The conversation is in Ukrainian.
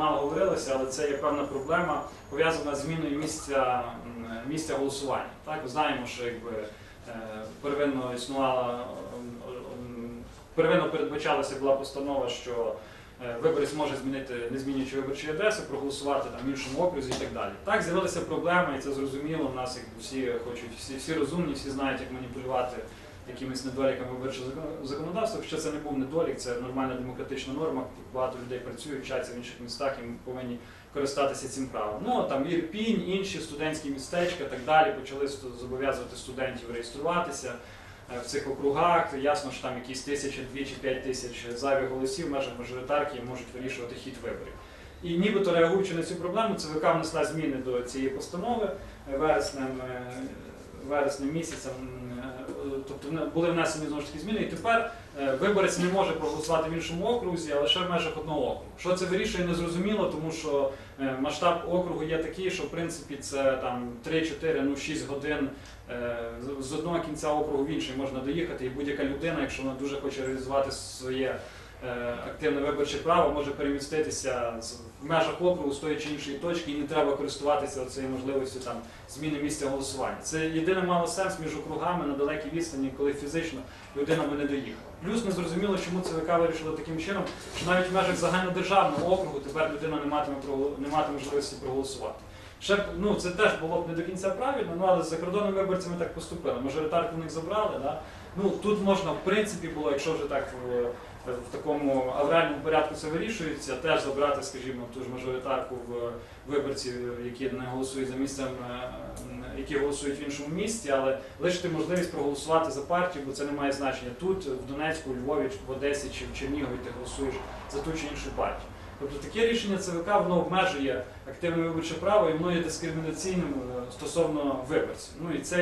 мало говорилося, але це є певна проблема пов'язана з зміною місця, місця голосування. Так, ми знаємо, що якби е, первинно існувала первинно передбачалася була постанова, що е, виборець може змінити, не змінюючи виборчої адреси, проголосувати там в іншому окрузі і так далі. Так з'явилися проблеми, і це зрозуміло. У нас якби всі хочуть, всі, всі розумні, всі знають, як маніпулювати якимись недоліками виборчого закон- законодавства. Якщо це не був недолік, це нормальна демократична норма. Багато людей працюють, вчаться в інших містах і ми повинні користатися цим правом. Ну там Ірпінь, інші студентські містечка, так далі почали зобов'язувати студентів реєструватися е, в цих округах. Ясно, що там якісь тисяча, дві чи п'ять тисяч зайвих голосів в межах мажоритарки можуть вирішувати хід виборів. І нібито реагуючи на цю проблему, ЦВК внесла зміни до цієї постанови е, вереснем, вереснем місяцем. е, Тобто були внесені знову ж таки зміни, і тепер е, виборець не може проголосувати в іншому окрузі, а лише в межах одного округу. Що це вирішує, не зрозуміло, тому що е, масштаб округу є такий, що в принципі це там 3-4, ну 6 годин з- одного кінця округу в інший можна доїхати, і будь-яка людина, якщо вона дуже хоче реалізувати своє активне виборче право, може переміститися в межах округу з тої чи іншої точки, і не треба користуватися цією можливістю там зміни місця голосування. Це єдине мало сенс між округами на далекій відстані, коли фізично людина би не доїхала. Плюс не зрозуміло, чому ЦВК вирішило таким чином, що навіть в межах загальнодержавного округу тепер людина не матиме не матиме можливості проголосувати. Ще б, ну це теж було б не до кінця правильно, ну але з закордонними виборцями так поступили. Мажоритарку в них забрали. Да? Ну тут можна, в принципі, було, якщо вже так в, в такому авральному порядку це вирішується, теж забрати, скажімо, ту ж мажоритарку в виборців, які не голосують за місцем, е, які голосують в іншому місті, але лишити можливість проголосувати за партію, бо це не має значення тут, в Донецьку, Львові, в Одесі чи в Чернігові ти голосуєш за ту чи іншу партію. Тобто таке рішення ЦВК воно обмежує активне виборче право і воно є дискримінаційним е, стосовно виборців. Ну і це